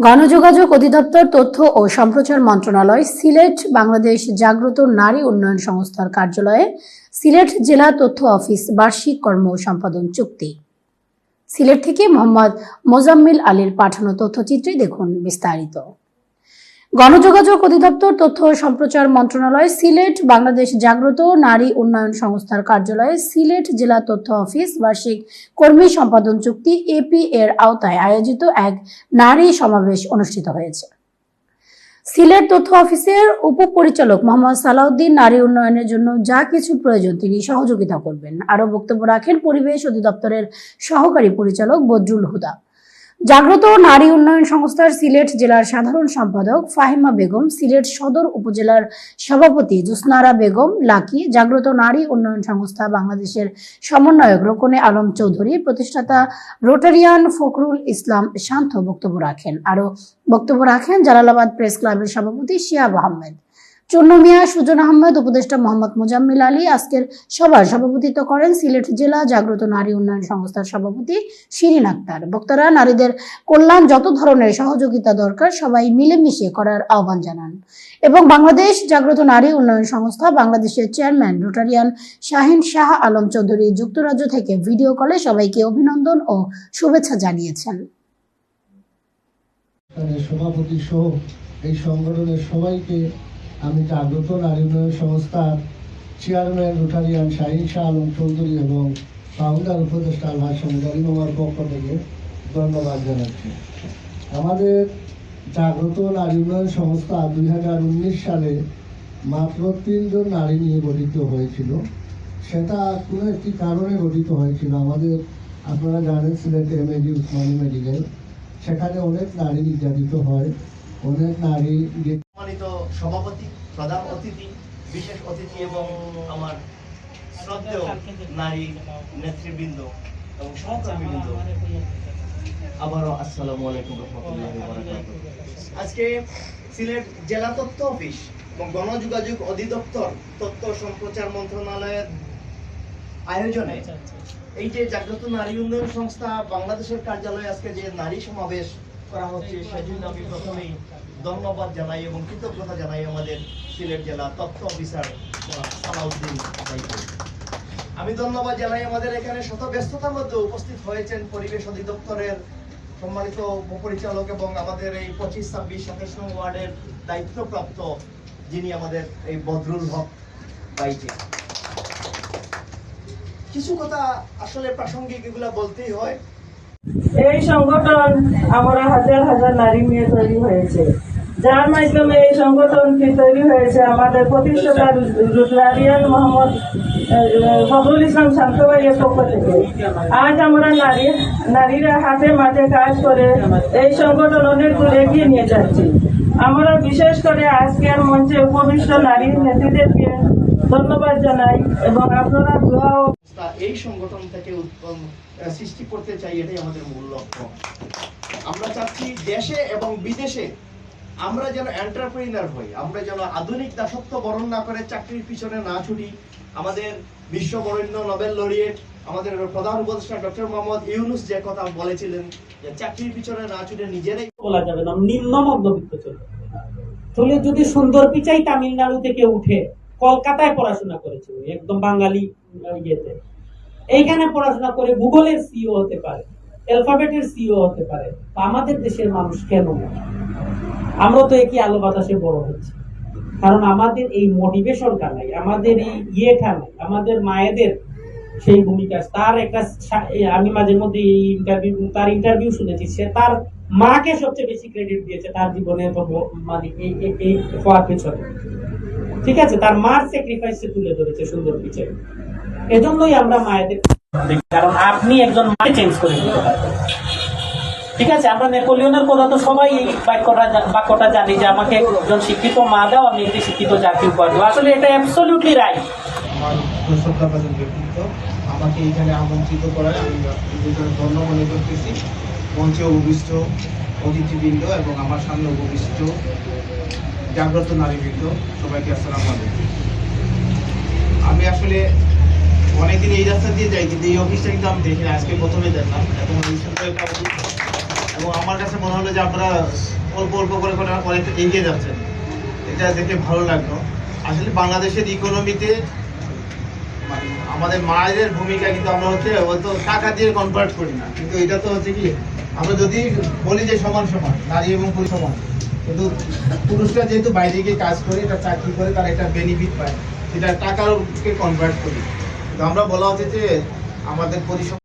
গণযোগাযোগ অধিদপ্তর তথ্য ও সম্প্রচার মন্ত্রণালয়, সিলেট, বাংলাদেশ জাগ্রত নারী উন্নয়ন সংস্থার কার্যালয়ে সিলেট জেলা তথ্য অফিস বার্ষিক কর্ম সম্পাদন চুক্তি। সিলেট থেকে মোহাম্মদ মোজাম্মিল আলীর পাঠানো তথ্যচিত্রে দেখুন বিস্তারিত। গণযোগাযোগ অধিদপ্তর তথ্য সম্প্রচার মন্ত্রণালয়, সিলেট, বাংলাদেশ জাগ্রত নারী উন্নয়ন সংস্থার কার্যালয়ে সিলেট জেলা তথ্য অফিস বার্ষিক কর্মী সম্পাদন চুক্তি এপি এর আওতায় আয়োজিত এক নারী সমাবেশ অনুষ্ঠিত হয়েছে। সিলেট তথ্য অফিসের উপপরিচালক মোহাম্মদ সালাউদ্দিন নারী উন্নয়নের জন্য যা কিছু প্রয়োজন তিনি সহযোগিতা করবেন। আরও বক্তব্য রাখেন পরিবেশ অধিদপ্তরের সহকারী পরিচালক বদরুল হুদা। জাগ্রত নারী উন্নয়ন সংস্থার সিলেট জেলার সাধারণ সম্পাদক ফাহিমা বেগম, সিলেট সদর উপজেলার সভাপতি জুসনারা বেগম, লাকি, জাগ্রত নারী উন্নয়ন সংস্থা বাংলাদেশের সমন্বয়ক রোকনে আলম চৌধুরী, প্রতিষ্ঠাতা রোটারিয়ান ফখরুল ইসলাম শান্ত বক্তব্য রাখেন। আরও বক্তব্য রাখেন জালালাবাদ প্রেস ক্লাবের সভাপতি শিয়াব আহমেদ। চন্ন মিয়া, সুজন আহমেদ, উপদেষ্টা মোহাম্মদ মোজাম্মিল আলী, আজকের সভার সভাপতিত্ব করেন সিলেট জেলা জাগ্রত নারী উন্নয়ন সংস্থার সভাপতি শিরিন আক্তার। বক্তারা, নারীদের কল্যাণ যত ধরনের সহযোগিতা দরকার, সবাই মিলেমিশে করার আহ্বান জানান। এবং বাংলাদেশ জাগ্রত নারী উন্নয়ন সংস্থা, বাংলাদেশের চেয়ারম্যান রোটারিয়ান শাহিন শাহ আলম চৌধুরী যুক্তরাজ্য থেকে ভিডিও কলে সবাইকে অভিনন্দন ও শুভেচ্ছা জানিয়েছেন। সভাপতি সহ এই সংগঠনের সবাইকে আমি জাগ্রত নারী উন্নয়ন সংস্থার চেয়ারম্যান রোটারিয়ান শাহিন শাহ আলম চৌধুরী এবং ফাউন্ডার উপদেষ্টা আল্লাহ সমুদারি মামার পক্ষ থেকে ধন্যবাদ জানাচ্ছি। আমাদের জাগ্রত নারী উন্নয়ন সংস্থা দুই হাজার উনিশ সালে মাত্র তিনজন নারী নিয়ে গঠিত হয়েছিল। সেটা কোনো একটি কারণে গঠিত হয়েছিল। আমাদের, আপনারা জানেন, সিলেটে এম এজি উসমানী মেডিকেল। সেখানে অনেক নারী নির্যাতিত হয়, অনেক নারী সম্মানিত সভাপতি প্রধান অতিথি বিশেষ অতিথি এবং আমার শ্রদ্ধেয় নারী নেতৃবৃন্দ এবং সহকর্মীবৃন্দ। আবারও আসসালামু আলাইকুম রহমতুল্লাহ আজকে সিলেট জেলা তথ্য অফিস এবং গণযোগাযোগ অধিদপ্তর তথ্য সম্প্রচার মন্ত্রণালয়ের আয়োজনে এই যে জাগ্রত নারী উন্নয়ন সংস্থা বাংলাদেশের কার্যালয়ে আজকে যে নারী সমাবেশ করা হচ্ছে সেজন্য আমি প্রথমেই ধন্যবাদ জানাই এবং কৃতজ্ঞতা জানাই আমাদের সিলেট জেলা তথ্য অফিসার সালাউদ্দিন আমি ধন্যবাদ জানাই আমাদের এখানে শত ব্যস্ততার মধ্যে উপস্থিত হয়েছেন পরিবেশ অধিদপ্তরের সম্মানিত উপপরিচালক এবং আমাদের এই পঁচিশ ছাব্বিশ সাতাশ নং ওয়ার্ডের দায়িত্বপ্রাপ্ত যিনি আমাদের এই বদরুল হক ভাইকে। কিছু কথা আসলে প্রাসঙ্গিক এগুলা বলতেই হয়। এই সংগঠন আমরা হাজার হাজার নারী নিয়ে তৈরি হয়েছে। যার মাধ্যমে এই সংগঠনটি তৈরি হয়েছে আমাদের প্রতিষ্ঠাতা রুটলারিয়ান মোহাম্মদ ফখরুল ইসলাম শান্ত ভাইয়ের পক্ষ থেকে। আজ আমরা নারী, নারীরা হাতে মাঠে কাজ করে এই সংগঠন অনেক দূর এগিয়ে নিয়ে যাচ্ছি। আমরা বিশেষ করে আজকের মঞ্চে উপবিষ্ট নারী নেত্রীদেরকে ধন্যবাদ জানাই এবং আপনারা দোয়া এই সংগঠন থেকে উৎপন্ন সৃষ্টি করতে চাই এটাই আমাদের মূল লক্ষ্য। আমরা চাচ্ছি দেশে এবং বিদেশে আমরা যেন এন্টারপ্রেনার হই, আমরা যেন আধুনিক দাসত্ব বরণ না করে চাকরির পিছনে না ছুটি। আমাদের বিশ্ব বরেণ্য নোবেল লরিয়েট আমাদের প্রধান উপদেষ্টা ডক্টর মোহাম্মদ ইউনুস যে কথা বলেছিলেন যে চাকরির পিছনে না ছুটে নিজেরাই বলা যাবে না নিম্ন মধ্যবিত্ত চলবে তাহলে যদি সুন্দর পিচাই তামিলনাড়ু থেকে উঠে কলকাতায় পড়াশোনা করেছে একদম বাঙালি ইয়েতে। এইখানে পড়াশোনা করে গুগলের সিও হতে পারে, অ্যালফাবেটের সিও হতে পারে আমাদের দেশের মানুষ কেন আমরা তো একই আলো বাতাসে বড় হচ্ছি। কারণ আমাদের এই মোটিভেশনটা নাই, আমাদের এই ইয়েটা নাই, আমাদের মায়েদের সেই ভূমিকা তার একটা আমি মাঝে মধ্যে এই ইন্টারভিউ তার ইন্টারভিউ শুনেছি, সে তার মাকে সবচেয়ে বেশি ক্রেডিট দিয়েছে তার জীবনে মানে এই হওয়ার পেছনে। ঠিক আছে? তার মার স্যাক্রিফাইস তুলে ধরেছে সুন্দর পিছে এজন্যই আমরা মায়েদের কারণ আপনি একজন মাকে চেঞ্জ করে দিতে ঠিক আছে, আমরা নেপোলিয়নের কথা তো সবাই বাক্যটা বাক্যটা জানি যে আমাকে একজন শিক্ষিত মা দাও, আমি একটি শিক্ষিত জাতি উপহার দেবো। আসলে এটা অ্যাবসলিউটলি রাইট আমাকে এখানে আমন্ত্রিত করায় আমি ধন্য মনে করতেছি। মঞ্চে উপবিষ্ট অতিথিবৃন্দ এবং আমার সামনে উপবিষ্ট জাগ্রত নারীবৃন্দ, সবাইকে আসসালাম আলাইকুম। আমি আসলে অনেকদিন এই রাস্তা দিয়ে যাই, কিন্তু এই অফিসটা কিন্তু আমি দেখি আজকে প্রথমে দেখলাম। পাবো। এবং আমার কাছে মনে হলো যে আপনারা অল্প অল্প করে করে অনেকটা এগিয়ে যাচ্ছেন। এটা দেখে ভালো লাগল। আসলে বাংলাদেশের ইকোনমিতে মানে আমাদের মায়েদের ভূমিকা কিন্তু আমরা হচ্ছে, হয়তো টাকা দিয়ে কনভার্ট করি না। কিন্তু এটা তো হচ্ছে কি, আমরা যদি বলি যে সমান সমান, নারী এবং পুরুষ সমান, কিন্তু পুরুষরা যেহেতু বাইরে গিয়ে কাজ করে, এটা চাকরি করে, তার একটা বেনিফিট পায়। সেটা টাকাকে কনভার্ট করি। আমরা বলা হচ্ছে যে আমাদের পরিসর